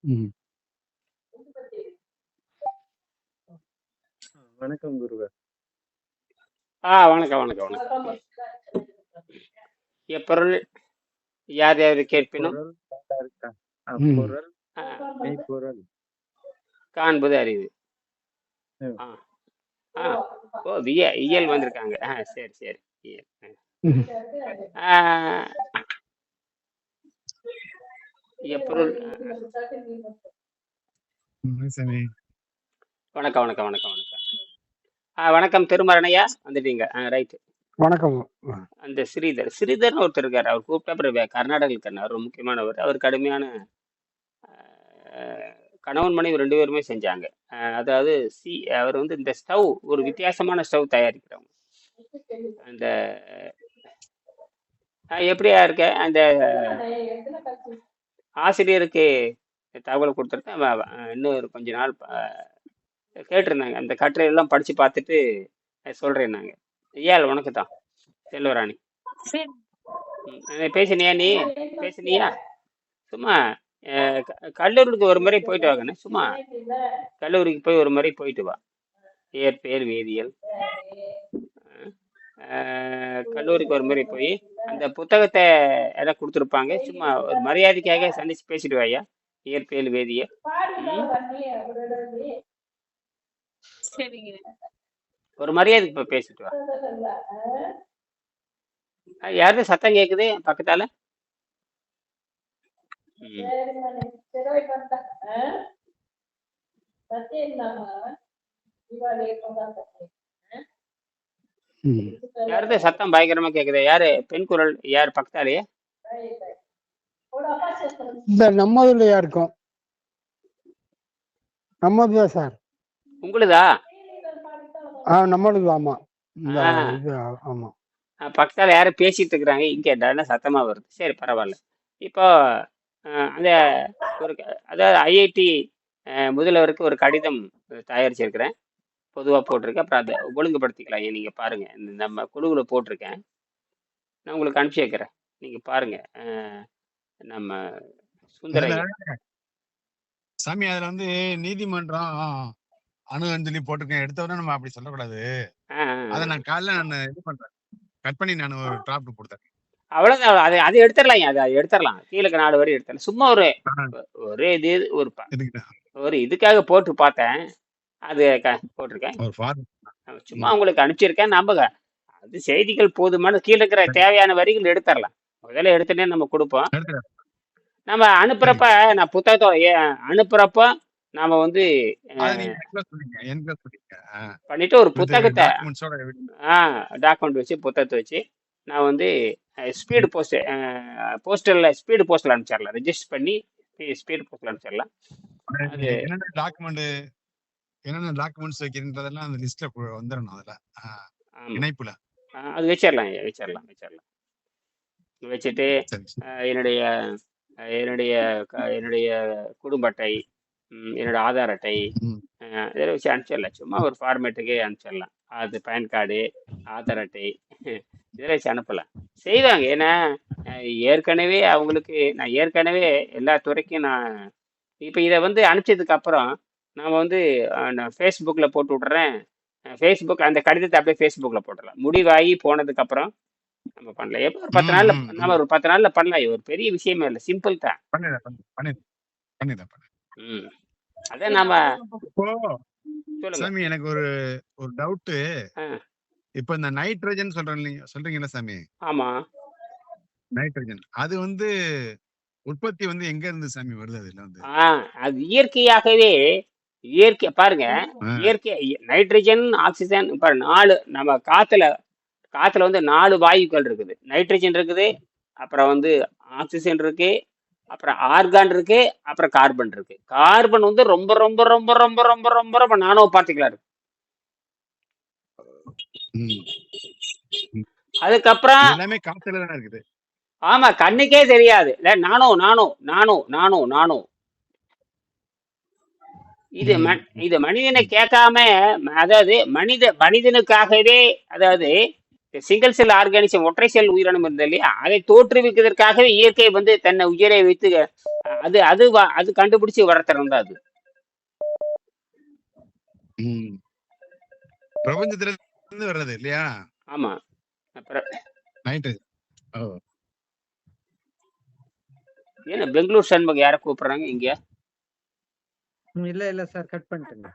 ம். வணக்கம் குருவே. ஆ வணக்கம், வணக்கம், வணக்கம். எப்பொருள் யார் யார் கேட்பினும் பொருள் இருக்கா? ம். அப்பொருள் ஆ, மெய்ப்பொருள். காண்பது அறிவு. ம். ஆ, ஆ. ஓ விய இயல் வந்திருக்காங்க. ஆ சரி, சரி. இயல். ம். ஆ, எப்பொருள். வணக்கம், வணக்கம், வணக்கம், வணக்கம். வணக்கம் திருமரணையா வந்துட்டீங்க. ரைட். வணக்கம். அந்த ஸ்ரீதர் ஸ்ரீதர்னு ஒருத்தர் இருக்காரு. அவர் கூப்பிட்டா அப்புறம் கர்நாடகா இருக்காரு. அவர் முக்கியமானவர். அவர் கடுமையான கணவன் மனைவி ரெண்டு பேருமே செஞ்சாங்க. அதாவது சி அவர் வந்து இந்த ஸ்டவ் ஒரு வித்தியாசமான ஸ்டவ் தயாரிக்கிறவங்க. அந்த எப்படியா இருக்க அந்த ஆசிரியருக்கு தகவல் கொடுத்துருக்கேன் இன்னும் ஒரு கொஞ்ச நாள் கேட்டிருந்தாங்க. அந்த கட்டுரையெல்லாம் படிச்சு பார்த்துட்டு சொல்றேன் நாங்க ஏல் உனக்கு தான். செல்வராணி. பேசினியா நீ? பேசினியா? சும்மா கல்லூரிக்கு ஒரு முறை போயிட்டு வாங்கண்ணே சும்மா கல்லூரிக்கு போய் ஒரு முறை போயிட்டு வா. இயற்பியல் வேதியியல். கல்லூரிக்கு ஒரு முறை போய் அந்த புத்தகத்தை எல்லாம் கொடுத்துருப்பாங்க சும்மா ஒரு மரியாதைக்காக சந்திச்சு பேசிட்டு வாயா இயற்பியல் சரிங்க. ஒரு மரியாதைக்கு போய் பேசிட்டு வா யாருது சத்தம் கேக்குது பக்கத்தால? ம். யாருது சத்தம் பயங்கரமா கேக்குது? யாரு? பெண் குரல் யார்? பக்கத்தாலேயே? இந்த நம்மதுல யாருக்கும்? நம்மது தான் சார். உங்களுதா? ஆ நம்மளுது ஆமா. இந்த இது ஆமா. பக்கத்தால யாரும் பேசிட்டு இருக்கிறாங்க. இங்க என்ன சத்தமா வருது? சரி பரவாயில்ல. இப்போ அந்த ஒரு அதாவது ஐஐடி முதல்வருக்கு ஒரு கடிதம் தயாரிச்சிருக்கிறேன். பொதுவாக போட்டிருக்கேன். அப்புறம் அதை ஒழுங்குபடுத்திக்கலாம். ஏன் நீங்கள் பாருங்க. இந்த நம்ம குழுவில் போட்டிருக்கேன். நான் உங்களுக்கு அனுப்பிச்சி வைக்கிறேன். நீங்கள் பாருங்க. அஹ், நம்ம அதுல சுந்தரையா சாமி அதுல வந்து நீதிமன்றம் அணு சொல்லி போட்டிருக்கேன். எடுத்தவொடனே நம்ம அப்படி சொல்லக்கூடாது. அதை. நான் காலைல நான் இது பண்றேன். கட் பண்ணி நான் ஒரு டிராப்ட் கொடுத்தேன். அவ்வளோதான் அது அது எடுத்துடலாம். அது அது எடுத்துடலாம். கீழே நாலு வரி எடுத்துடலாம் சும்மா ஒரு ஒரு இது ஒரு ஒரு இதுக்காக போட்டு பார்த்தேன். அது க- போட்டிருக்கேன். ஒரு ஃபார்ம் சும்மா உங்களுக்கு அனுப்பிச்சிருக்கேன். நம்புங்க. அது செய்திகள் போதுமான கீழே இருக்கிற தேவையான வரிகள் எடுத்துடலாம் முதல்ல எடுத்துட்டே நம்ம கொடுப்போம். எடுத்துறேன் நம்ம அனுப்புறப்ப நான் புத்தகத்தை ஏ- அனுப்புறப்ப நாம வந்து அதை அஹ், நீங்க என்க்ளோஸ் பண்ணிக்க என்க்ளோஸ் பண்ணிக்க பண்ணிட்டு ஒரு வித் புத்தகத்தை டாக்குமெண்ட்ஸோட டாக்குமெண்ட் வச்சு புத்தகத்தை வச்சு நான் வந்து ஸ்பீடு போஸ்ட் போஸ்டரில் ஸ்பீடு போஸ்டில் அனுப்பிச்சிடலாம் ரெஜிஸ்டர் பண்ணி ஸ்பீடு போஸ்டில் அனுப்பிச்சிடலாம் அது என்னென்ன டாக்குமெண்ட் என்னென்ன டாக்குமெண்ட்ஸ் வைக்கிறன்றதெல்லாம் அந்த லிஸ்ட்ல வந்துடணும் அதுல. இணைப்புல. அது வச்சிடலாம் ஐயா, வச்சிடலாம் வச்சிடலாம் வச்சுட்டு என்னுடைய என்னுடைய என்னுடைய குடும்ப அட்டை என்னோட ஆதார் அட்டை இதெல்லாம் வச்சு அனுப்பிச்சிடலாம் சும்மா ஒரு ஃபார்மேட்டுக்கே அனுப்பிச்சிடலாம் அது பேன் கார்டு ஆதார் அட்டை இதெல்லாம் வச்சு அனுப்பலாம். செய்வாங்க. ஏன்னா ஏற்கனவே அவங்களுக்கு நான் ஏற்கனவே எல்லா துறைக்கும் நான் இப்போ இதை வந்து அனுப்பிச்சதுக்கு அப்புறம் நான் வந்து ஃபேஸ்புக்கில் போட்டு விட்றேன் ஃபேஸ்புக் அந்த கடிதத்தை அப்படியே ஃபேஸ்புக்கில் போட்டுடலாம் முடிவாகி போனதுக்கு அப்புறம் நம்ம பண்ணலாம். எப்போ ஒரு பத்து நாள்ல நம்ம. ஒரு பத்து நாள்ல பண்ணலாம். ஒரு பெரிய விஷயமே இல்லை. சிம்பிள் தான். ம். அதான் நாம சாமி எனக்கு ஒரு ஒரு டவுட் இப்போ இந்த நைட்ரஜன் சொல்றீங்க சொல்றீங்கல்ல சாமி? ஆமா. நைட்ரஜன் அது வந்து உற்பத்தி வந்து எங்க இருந்து சாமி வருது அதுல வந்து? அது இயற்கையாகவே இயற்கை பாருங்க இயற்கை நைட்ரஜன் ஆக்சிஜன் பாருங்க நாலு நம்ம காத்துல காத்துல வந்து நாலு வாயுக்கள் இருக்குது. நைட்ரஜன் இருக்குது அப்புறம் வந்து ஆக்சிஜன் இருக்கு அப்புறம் ஆர்கான் இருக்கு அப்புறம் கார்பன் இருக்கு. கார்பன் வந்து ரொம்ப ரொம்ப ரொம்ப ரொம்ப ரொம்ப ரொம்ப ரொம்ப நானோ பார்ட்டிகளா இருக்கு. அதுக்கப்புறம் எல்லாமே காத்துல தானே இருக்குது? ஆமா கண்ணுக்கே தெரியாது. இல்ல நானோ நானோ நானோ நானோ நானோ இது ம், இது மனிதனை கேட்காம அதாவது மனித மனிதனுக்காகவே அதாவது சிங்கிள் செல் ஆர்கானிசம் ஒற்றை செல் உயிரினம் இருந்தது இல்லையா? அதை தோற்றுவிக்கிறதுக்காகவே இயற்கை வந்து தன்னை உயிரை வைத்து அது அது வ- அது கண்டுபிடிச்சு வளர்த்துறது தான் அது. ம். பிரபஞ்சத்துல இருந்து வர்றது இல்லையா? ஆமா. அப்புறம் நைட்டு. ஓ. ஏன்னா பெங்களூர் சண்முகம் யாரை கூப்பிடுறாங்க இங்க? இல்ல இல்ல சார் கட் பண்ணிட்டேங்க.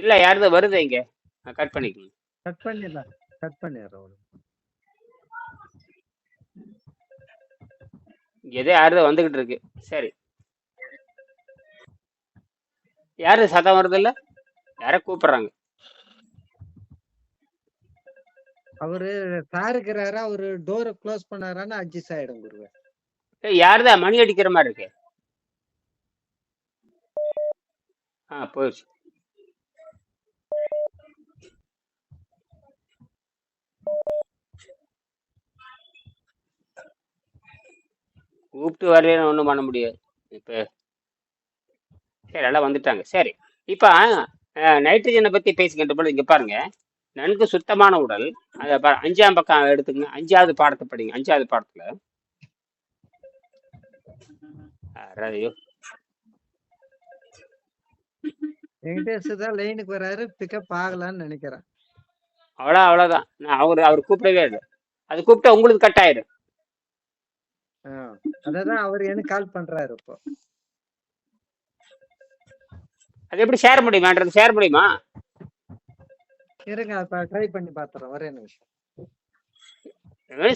இல்ல யாருதோ வருது இங்க? கட் பண்ணிக்கோங்க. கட் பண்ணிடலாம். கட். இங்க எதோ யாருதோ வந்துகிட்டு இருக்கு. சரி. யாரு சத்தம் வருது இல்ல? யார கூப்பிடுறாங்க. அவரு சார் இருக்கிறாரா அவரு டோரை க்ளோஸ் பண்ணாரான்னு அட்ஜஸ்ட் ஆயிடும் குருவே ஏய், மணி அடிக்கிற மாதிரி இருக்கு. ஆ போயிடுச்சு. கூப்பிட்டு வரலன்னு ஒன்றும் பண்ண முடியாது. இப்போ சரி எல்லாம் வந்துட்டாங்க. சரி இப்போ நைட்ரஜனை பற்றி பேசிக்கின்ற பொழுது இங்கே பாருங்க. நன்கு சுத்தமான உடல் அதை அஞ்சாம் பக்கம் எடுத்துக்கங்க. அஞ்சாவது பாடத்தை படிங்க. அஞ்சாவது பாடத்தில் ஐயோ வெங்கடேஷ் தான் லைனுக்கு வராரு பிக்கப் ஆகலான்னு நினைக்கிறேன். அவ்வளோ அவ்வளோதான். நான் அவர் அவர் கூப்பிடவே இல்லை. அது கூப்பிட்டா உங்களுக்கு கட் ஆயிடும். ஆ, அததான் அவர் எனக்கு கால் பண்றாரு இப்போ. அது எப்படி ஷேர் முடியுமான்றது ஷேர் முடியுமா? இருங்க அப்ப ட்ரை பண்ணி பாத்துறோம் ஒரே நிமிஷம்.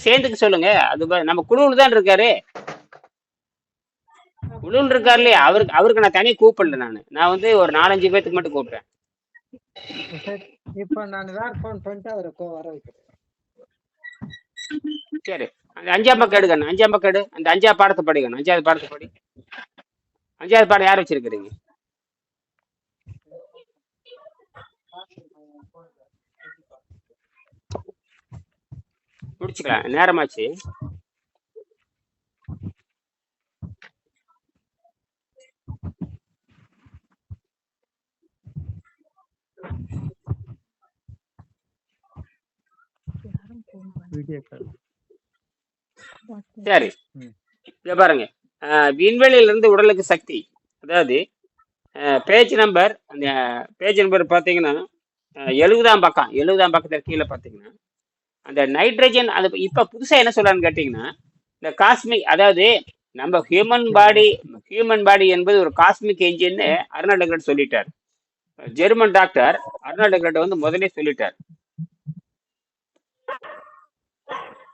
சேர்ந்துக்க சொல்லுங்க. அது நம்ம குழுவில் தான் இருக்காரு. குழுவில் இருக்காரு இல்லையா அவருக்கு அவருக்கு நான் தனியாக கூப்பிடல நான். நான் வந்து ஒரு நாலஞ்சு பேத்துக்கு மட்டும் கூப்பிட்டேன் இப்போ நான் வேற ஃபோன் பண்ணிட்டு அவரை வர வைக்கிறேன். சரி. அந்த அஞ்சாம் பக்கம் எடுக்கணும் அஞ்சாம் பக்கம் எடு. அந்த அஞ்சாவது பாடத்தை படிக்கணும் அஞ்சாவது பாடத்தை படி. அஞ்சாவது பாடம் யார் வச்சிருக்கிறீங்க? முடிச்சுக்கலாம். நேரமாச்சு. வீடியோ கால் சரி. இங்க பாருங்க அஹ், விண்வெளியில இருந்து உடலுக்கு சக்தி அதாவது பேஜ் நம்பர் அந்த பேஜ் நம்பர் பார்த்தீங்கன்னா அஹ், எழுபதாம் பக்கம் எழுபதாம் பக்கத்துல கீழே பார்த்தீங்கன்னா அந்த நைட்ரஜன் அது இப்ப புதுசா என்ன சொல்றான்னு கேட்டீங்கன்னா இந்த காஸ்மிக் அதாவது நம்ம ஹியூமன் பாடி ஹியூமன் பாடி என்பது ஒரு காஸ்மிக் என்ஜின்னு அருணா டெக்ரட் சொல்லிட்டார் ஜெர்மன் டாக்டர் அருணா டெக்ரட் வந்து முதலே சொல்லிட்டார்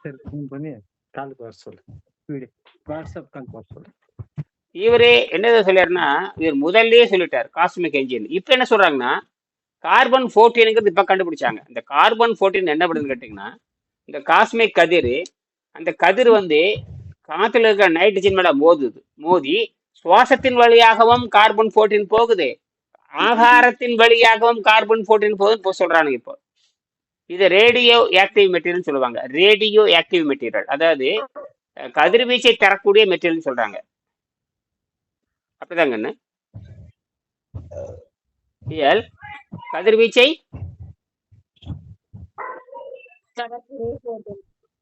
சரி ஃபோன் பண்ணி காலுக்கு வர சொல்லு வாட்ஸ்அப் கால் வர சொல்லு இவரே என்னதை சொல்லியாருன்னா இவர் முதல்லயே சொல்லிட்டார் காஸ்மிக் என்ஜின் இப்போ என்ன சொல்றாங்கன்னா கார்பன் ஃபோர்டீனுங்கிறது இப்போ கண்டுபிடிச்சாங்க. இந்த கார்பன் ஃபோர்டீன் என்ன பண்ணுதுன்னு கேட்டிங்கன்னா இந்த காஸ்மிக் கதிர் அந்த கதிர் வந்து காற்றுல இருக்கிற நைட்ரஜன் மேலே மோதுது. மோதி சுவாசத்தின் வழியாகவும் கார்பன் ஃபோர்டீன் போகுது. ஆகாரத்தின் வழியாகவும் கார்பன் ஃபோர்டீன் போகுதுன்னு இப்போ சொல்றானுங்க இப்போ. இது ரேடியோ ஆக்டிவ் மெட்டீரியல் சொல்லுவாங்க. ரேடியோ ஆக்டிவ் மெட்டீரியல் அதாவது கதிர்வீச்சை தரக்கூடிய மெட்டீரியல் சொல்றாங்க. அப்படிதாங்கண்ணு கதிர்வீச்சை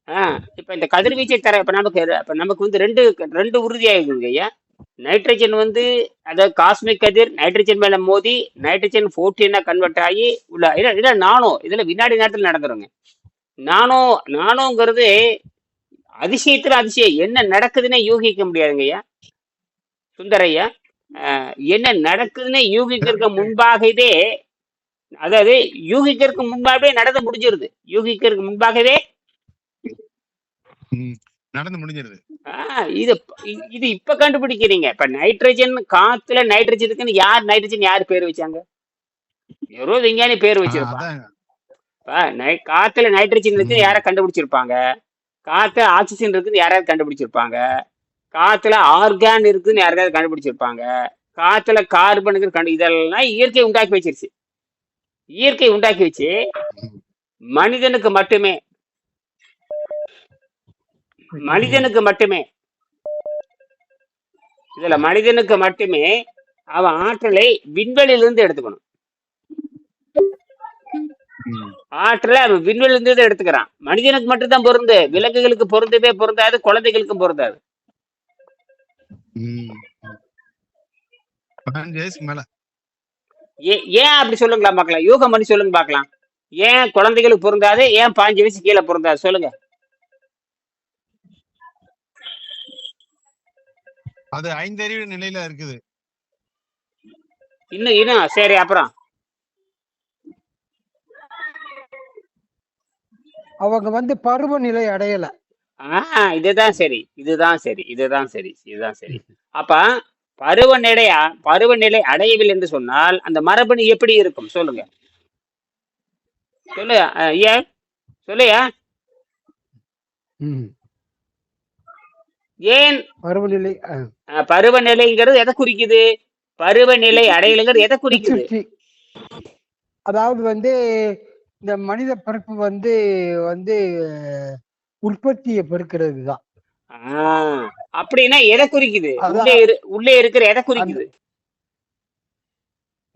ஆ இப்ப இந்த கதிர்வீச்சை தர இப்ப நமக்கு இப்ப நமக்கு வந்து ரெண்டு ரெண்டு உறுதியாகுதுங்க ஐயா. நைட்ரஜன் வந்து அதாவது காஸ்மிக் கதிர் நைட்ரஜன் மேல மோதி நைட்ரஜன் ஃபோர்டீனா கன்வெர்ட் ஆகி உள்ள இல்ல இல்ல நானோ இதுல வினாடி நேரத்தில் நடந்துருங்க. நானோ நானோங்கிறது அதிசயத்துல அதிசயம். என்ன நடக்குதுன்னே யூகிக்க முடியாதுங்கய்யா சுந்தரையா என்ன நடக்குதுன்னு யூகிக்கிறதுக்கு முன்பாகவே அதாவது யூகிக்கிறதுக்கு முன்பாகவே நடந்து முடிஞ்சிருது. யூகிக்கிறதுக்கு முன்பாகவே நடந்து முடிஞ்சிருது. இது இது இப்ப கண்டுபிடிக்கிறீங்க. இப்ப நைட்ரஜன் காத்துல நைட்ரஜன் இருக்குன்னு யார் நைட்ரஜன் யார் பேர் வச்சாங்க? யாரோ விஞ்ஞானி பேர் நை காத்துல நைட்ரஜன் இருக்கு. யாரை கண்டுபிடிச்சிருப்பாங்க? காத்துல ஆக்சிஜன் இருக்குன்னு யாராவது கண்டுபிடிச்சிருப்பாங்க? காத்துல ஆர்கான் இருக்குன்னு யாராவது கண்டுபிடிச்சிருப்பாங்க? காத்துல கார்பன் இருக்கு கண்டு இதெல்லாம் இயற்கை உண்டாக்கி வச்சிருச்சு. இயற்கை உண்டாக்கி வச்சு. மனிதனுக்கு மட்டுமே மனிதனுக்கு மட்டுமே. இதுல மனிதனுக்கு மட்டுமே அவன் ஆற்றலை விண்வெளியிலிருந்து எடுத்துக்கணும். ஆற்றலை அவன் விண்வெளியில இருந்து தான் எடுத்துக்கிறான். மனிதனுக்கு மட்டும்தான் பொருந்து. விலங்குகளுக்கு பொருந்தவே பொருந்தாது குழந்தைகளுக்கும் பொருந்தாது. ஏன் அப்படி சொல்லுங்களா பார்க்கலாம் யூகம் பண்ணி சொல்லுங்க பார்க்கலாம். ஏன் குழந்தைகளுக்கு பொருந்தாது ஏன் பாஞ்சு வயசு கீழே பொருந்தாது? சொல்லுங்க. அது ஐந்தறிவு நிலையில இருக்குது. இன்னும் இன்னும் சரி அப்புறம். அவங்க வந்து பருவநிலை அடையல. ஆ இதுதான் சரி இதுதான் சரி இதுதான் சரி இதுதான் சரி. அப்ப பருவநிலை பருவநிலை அடையவில்லை என்று சொன்னால் அந்த மரபணு எப்படி இருக்கும்? சொல்லுங்க. சொல்லு ஏன் சொல்லுயா? ம். ஏன்? பருவநிலை பருவநிலைங்கிறது எதை குறிக்குது? பருவநிலை அடையலைங்கிறது எதை குறிக்குது. அதாவது வந்து இந்த மனித பிறப்பு வந்து வந்து உற்பத்தியை பெருக்கிறது தான். ஆஹ் அப்படின்னா எதை குறிக்குது. உள்ளே இரு உள்ளே இருக்கிற எதை குறிக்குது?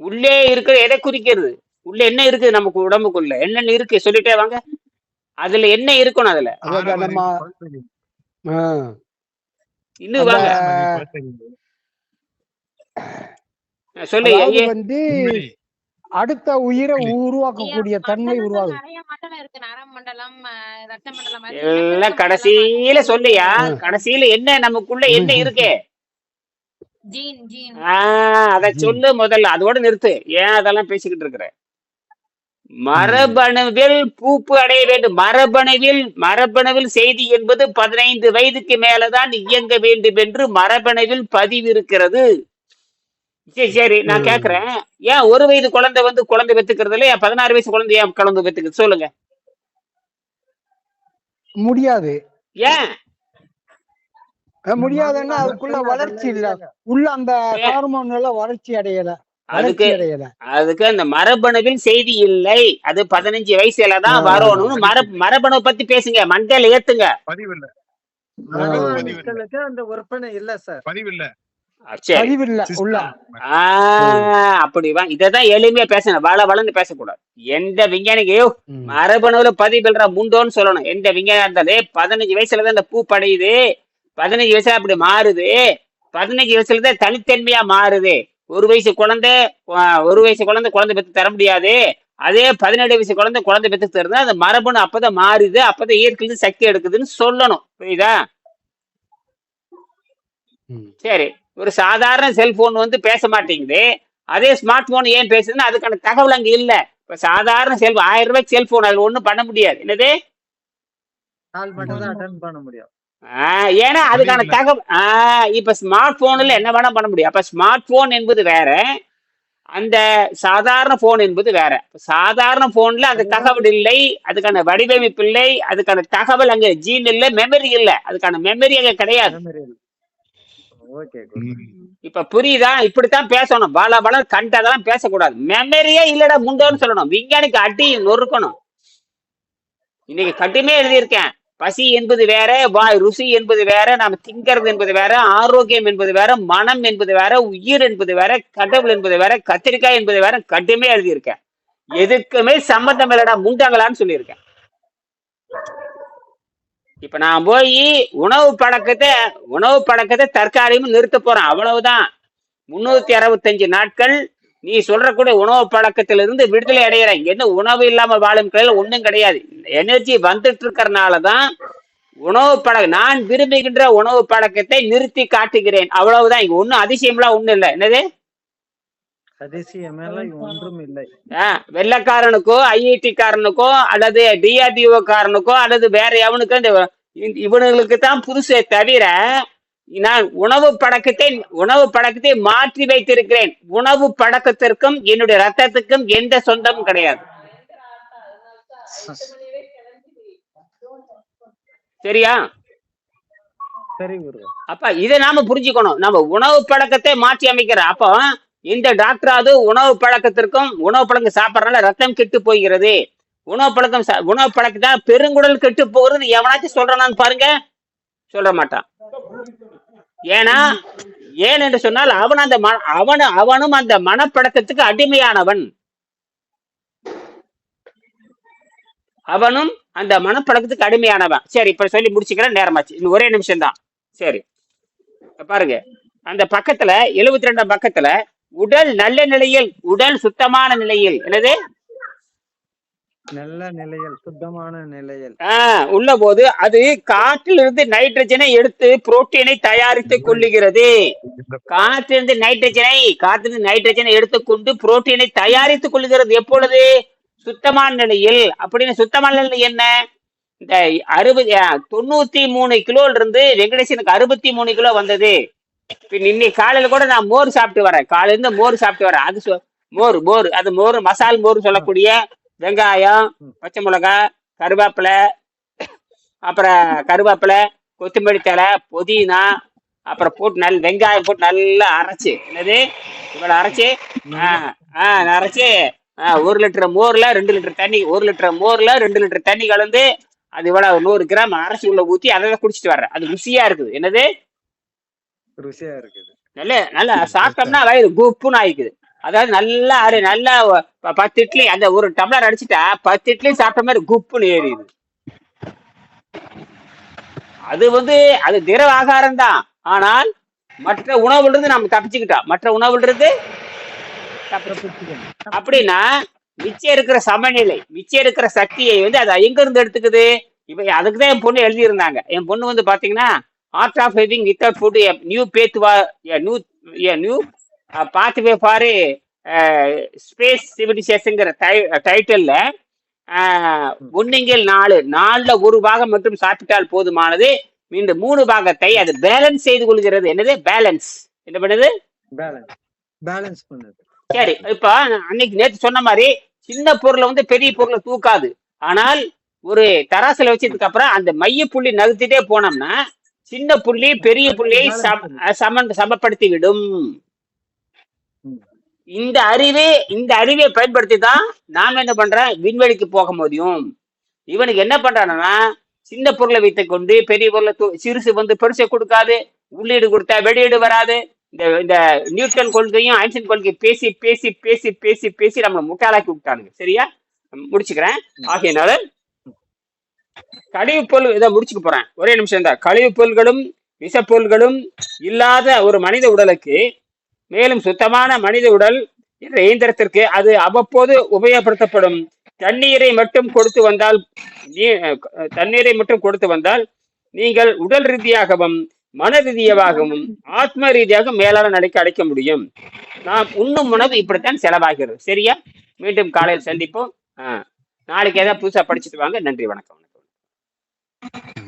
உள்ளே இருக்கிற எதை குறிக்கிறது? உள்ள என்ன இருக்குது நமக்கு உடம்புக்குள்ள? என்னென்ன இருக்கு? சொல்லிட்டே வாங்க. அதுல என்ன இருக்கணும் அதுல அதாவது ஆறாம் நம்ம அறிவு, பகுத்தறிவு. ஆ, இன்னும் வாங்க சொல்லு. வந்து. அடுத்த உயிரை. உருவாக்கக்கூடிய தன்மை மண்டலம் எல்லாம் கடைசியில சொல்லியா. கடைசியில என்ன நமக்குள்ள என்ன. இருக்கு ஜீன் ஜீன் ஆஹ் அத சொல்லு முதல்ல அதோட நிறுத்து ஏன் அதெல்லாம் பேசிக்கிட்டு இருக்கிற மரபணுவில் பூப்பு அடைய வேண்டும். மரபணுவில் மரபணுவில் செய்தி என்பது பதினைந்து வயதுக்கு மேலதான் இயங்க வேண்டும் என்று மரபணுவில் பதிவு இருக்கிறது சரி சரி நான். கேக்குறேன். ஏன் ஒரு வயது குழந்தை வந்து குழந்தை பெத்துக்கிறது இல்ல ஏன் பதினாறு வயசு குழந்தை ஏன் குழந்தை சொல்லுங்க. முடியாது. ஏன்? முடியாதுன்னா அதுக்குள்ள வளர்ச்சி இல்ல. உள்ள அந்த ஹார்மோன் எல்லாம் வளர்ச்சி அடையல. அதுக்கு அதுக்கு அந்த மரபணுவில் செய்தி இல்லை. அது பதினஞ்சு வயசுல தான். வரணும்னு மர மரபணு பத்தி பேசுங்க. மண்டையில ஏத்துங்க. பதிவு இல்ல அந்த இல்ல சார். பதிவு இல்ல சரி. பதிவில்ல உள்ள. ஆ அப்படி வா. இததான் எளிமையா பேசணும். வள வளன்னு பேசக்கூடாது. எந்த விஞ்ஞானிக்கு ஐயோ, ம். மரபணுல பதிவுல்ற முண்டோன்னு சொல்லணும். எந்த விஞ்ஞானம் இருந்தாலே பதினஞ்சு வயசுல தான் இந்த பூ படையுது. பதினஞ்சு வயசுல அப்படி மாறுது. பதினஞ்சு வயசுல தான் தனித்தன்மையா மாறுது. ஒரு வயசு குழந்தை ஒரு வயசு குழந்தை குழந்தை பெத்து தர முடியாது. அதே பதினேழு வயசு குழந்தை குழந்தை பெத்து தருது அந்த மரபணு அப்பதான் மாறுது அப்பதான் இயற்கையிலிருந்து சக்தி எடுக்குதுன்னு சொல்லணும். புரியுதா. சரி. ஒரு சாதாரண செல்போன் வந்து பேச மாட்டேங்குது. அதே ஸ்மார்ட் போன் ஏன் பேசுதுன்னா அதுக்கான தகவல் அங்க இல்ல. இப்ப சாதாரண செல்போன் ஆயிரம் ரூபாய்க்கு செல்போன் அதுல ஒண்ணும் பண்ண முடியாது. என்னது? கால் மட்டும் தான் அட்டன் பண்ண முடியும். ஏன்னா அதுக்கான. தகவல் ஆஹ் இப்ப ஸ்மார்ட் போன்ல என்ன வேணா பண்ண முடியும். அப்ப ஸ்மார்ட் போன் என்பது வேற அந்த சாதாரண போன் என்பது வேற. சாதாரண போன்ல அந்த தகவல் இல்லை அதுக்கான வடிவமைப்பு இல்லை அதுக்கான தகவல் அங்க ஜீன் இல்ல மெமரி இல்ல. அதுக்கான மெமரி அங்க கிடையாது. இப்ப புரியுதா? இப்படித்தான் பேசணும். பால பால கண்டதெல்லாம் பேசக்கூடாது. மெமரியே இல்லடா முண்டோன்னு சொல்லணும். விஞ்ஞானிக்கு அடி நொறுக்கணும். இன்னைக்கு கட்டுமே எழுதியிருக்கேன். பசி என்பது வேற வாய் ருசி என்பது வேற நாம திங்கிறது என்பது வேற ஆரோக்கியம் என்பது வேற மனம் என்பது வேற உயிர் என்பது வேற கடவுள் என்பது வேற கத்திரிக்காய் என்பது வேற கட்டுமே எழுதியிருக்கேன் எதுக்குமே சம்மந்தம் இல்லடா முண்டாங்களான்னு சொல்லியிருக்கேன் இப்ப நான் போய் உணவு பழக்கத்தை உணவு பழக்கத்தை தற்காலிகமா நிறுத்த போறேன். அவ்வளவுதான். முன்னூத்தி அறுபத்தஞ்சு நாட்கள் நீ சொல்ற கூட உணவு பழக்கத்திலிருந்து விடுதலை அடையிறேன். என்ன உணவு இல்லாம வாழும் கையில ஒண்ணும் கிடையாது. எனர்ஜி வந்துட்டு இருக்கறனாலதான் உணவு பழக்க நான் விரும்புகின்ற உணவு பழக்கத்தை நிறுத்தி காட்டுகிறேன். அவ்வளவுதான். இங்க ஒண்ணும் அதிசயம்லாம் ஒண்ணும் இல்லை. என்னது? அதிசயம் எல்லாம் ஒன்றும் இல்லை. வெள்ளைக்காரனுக்கோ ஐஐடி காரனுக்கோ அல்லது டிஆர்டிஓ காரனுக்கோ அல்லது வேற எவனுக்கோ இந்த- இவனுங்களுக்கு தான் புதுசே தவிர நான் உணவு பழக்கத்தை உணவு பழக்கத்தை மாற்றி வைத்திருக்கிறேன். உணவு பழக்கத்திற்கும் என்னுடைய ரத்தத்துக்கும் எந்த சொந்தமும் கிடையாது. சரியா? சரி அப்ப இதை நாம புரிஞ்சுக்கணும். நம்ம உணவு பழக்கத்தை மாற்றி அமைக்கிறோம். அப்போ இந்த டாக்டராவது உணவு பழக்கத்திற்கும் உணவு பழக்கம் சாப்பிடறதுனால ரத்தம் கெட்டு போகிறது. உணவு பழக்கம் உணவு பழக்கத்தால் பெருங்குடல் கெட்டு போகிறது எவனாச்சும் சொல்றானான்னு பாருங்க. சொல்ல மாட்டான். ஏன்னா ஏன் என்று சொன்னால் அவன் அந்த மன அவன் அவனும் அந்த மனப்படக்கத்துக்கு அடிமையானவன். அவனும் அந்த மனப்படக்கத்துக்கு அடிமையானவன். சரி இப்ப சொல்லி முடிச்சுக்கிறேன் நேரமாச்சு. இன்னும் ஒரே நிமிஷம் தான் சரி பாருங்க. அந்த பக்கத்துல எழுபத்தி ரெண்டாம் பக்கத்துல உடல் நல்ல நிலையில் உடல் சுத்தமான நிலையில் என்னது? நல்ல நிலையில் சுத்தமான நிலையில் ஆஹ் உள்ள போது அது காற்றிலிருந்து நைட்ரஜனை எடுத்து புரோட்டீனை தயாரித்துக் கொள்ளுகிறது. காற்றிலிருந்து நைட்ரஜனை காற்றிலிருந்து நைட்ரஜனை எடுத்துக்கொண்டு புரோட்டீனை தயாரித்துக் கொள்ளுகிறது. எப்பொழுது? சுத்தமான நிலையில். அப்படின்னு சுத்தமான நிலை என்ன? இந்த அறுபது அஹ், தொண்ணூத்தி மூணு கிலோல இருந்து வெங்கடேசனுக்கு அறுபத்தி மூணு கிலோ வந்தது. இப்ப இன்னைக்கு காலையில கூட நான் மோர் சாப்பிட்டு வரேன். காலையில இருந்து மோர் சாப்பிட்டு வரேன். அது சொ- மோர் மோர் அது மோர் மசால் மோர் சொல்லக்கூடிய வெங்காயம் பச்சை மிளகாய் கருவேப்பிலை அப்புறம் கருவேப்பிலை கொத்தமல்லி தழை புதினா அப்புறம் போட்டு நல்ல வெங்காயம் போட்டு நல்லா அரைச்சு. என்னது? இவ்வளவு அரைச்சு? ஆஹ் ஆஹ் அரைச்சு. ஆஹ் ஒரு லிட்டர் மோர்ல ரெண்டு லிட்டர் தண்ணி ஒரு லிட்டர் மோர்ல ரெண்டு லிட்டர் தண்ணி கலந்து அது இவ்வளவு நூறு கிராம் அரைச்சு உள்ள ஊத்தி அதை தான் குடிச்சிட்டு வர்றேன். அது ருசியா இருக்குது. என்னது? ருசியா இருக்குது. நல்ல நல்லா சாப்பிட்டோம்னா வயிறு குப்புன்னு ஆயிக்குது. அதாவது நல்லா அரை நல்லா பத்து இட்லி அந்த ஒரு டம்ளர் அடிச்சிட்டா பத்து இட்லி சாப்பிட்ட மாதிரி குப்புன்னு ஏறிடுது. அது வந்து அது திரவ ஆகாரம் தான் ஆனால் மற்ற உணவுல இருந்து நம்ம தப்பிச்சுக்கிட்டோம். மற்ற உணவுல இருந்து அப்படின்னா மிச்சம் இருக்கிற சமநிலை மிச்சம் இருக்கிற சக்தியை வந்து அது எங்க இருந்து எடுத்துக்குது? இப்ப அதுக்கு தான் என் பொண்ணு எழுதியிருந்தாங்க. என் பொண்ணு வந்து பாத்தீங்கன்னா art of living without food new பேத்துவா new new pathway for space சிவிலைசேஷன்ங்கிற டைட்டில்ல ஒன்னுங்கில் நாலு. நாலுல ஒரு பாகம் மட்டும் சாப்பிட்டால் போதுமானது. மீண்டும் மூணு பாகத்தை அது பேலன்ஸ் செய்து கொள்கிறது. என்னது? பேலன்ஸ் என்ன பண்ணுது? பேலன்ஸ் பண்ணுது. சரி இப்ப அன்னைக்கு நேத்து சொன்ன மாதிரி சின்ன பொருளை வந்து பெரிய பொருளை தூக்காது. ஆனால் ஒரு தராசுல வச்சதுக்கு அப்புறம் அந்த மைய புள்ளி நகர்த்திட்டே போனோம்னா சின்ன புள்ளி பெரிய புள்ளியை சம சமன் சமப்படுத்தி விடும். இந்த அறிவே இந்த அறிவை பயன்படுத்தி தான் நாம என்ன பண்றேன்? விண்வெளிக்கு போக முடியும். இவனுக்கு என்ன பண்றானா சின்ன பொருளை வைத்து கொண்டு பெரிய பொருளை சிறுசு வந்து பெருசை கொடுக்காது. உள்ளீடு கொடுத்தா வெளியீடு வராது. இந்த இந்த நியூட்டன் கொள்கையும் ஐன்சன் கொள்கையும் பேசி பேசி பேசி பேசி பேசி நம்மளை முட்டாளாக்கி விட்டானுங்க. சரியா? முடிச்சுக்கிறேன். ஆகையினால கழிவு பொருள் இதை முடிச்சுக்க போறேன். ஒரே நிமிஷம் தான் கழிவு பொருள்களும் விஷப்பொருள்களும் இல்லாத ஒரு மனித உடலுக்கு மேலும் சுத்தமான மனித உடல் என்ற இயந்திரத்திற்கு அது அவ்வப்போது உபயோகப்படுத்தப்படும். தண்ணீரை மட்டும் கொடுத்து வந்தால் நீ- தண்ணீரை மட்டும் கொடுத்து வந்தால் நீங்கள் உடல் ரீதியாகவும் மன ரீதியாகவும் ஆத்ம ரீதியாக மேலான நிலைக்கு அடைக்க முடியும். நாம் உண்ணும் உணவு இப்படித்தான் செலவாகிறது. சரியா? மீண்டும் காலையில் சந்திப்போம். ஆஹ் நாளைக்கு ஏதாவது புதுசா படிச்சுட்டு வாங்க. நன்றி வணக்கம் வணக்கம்.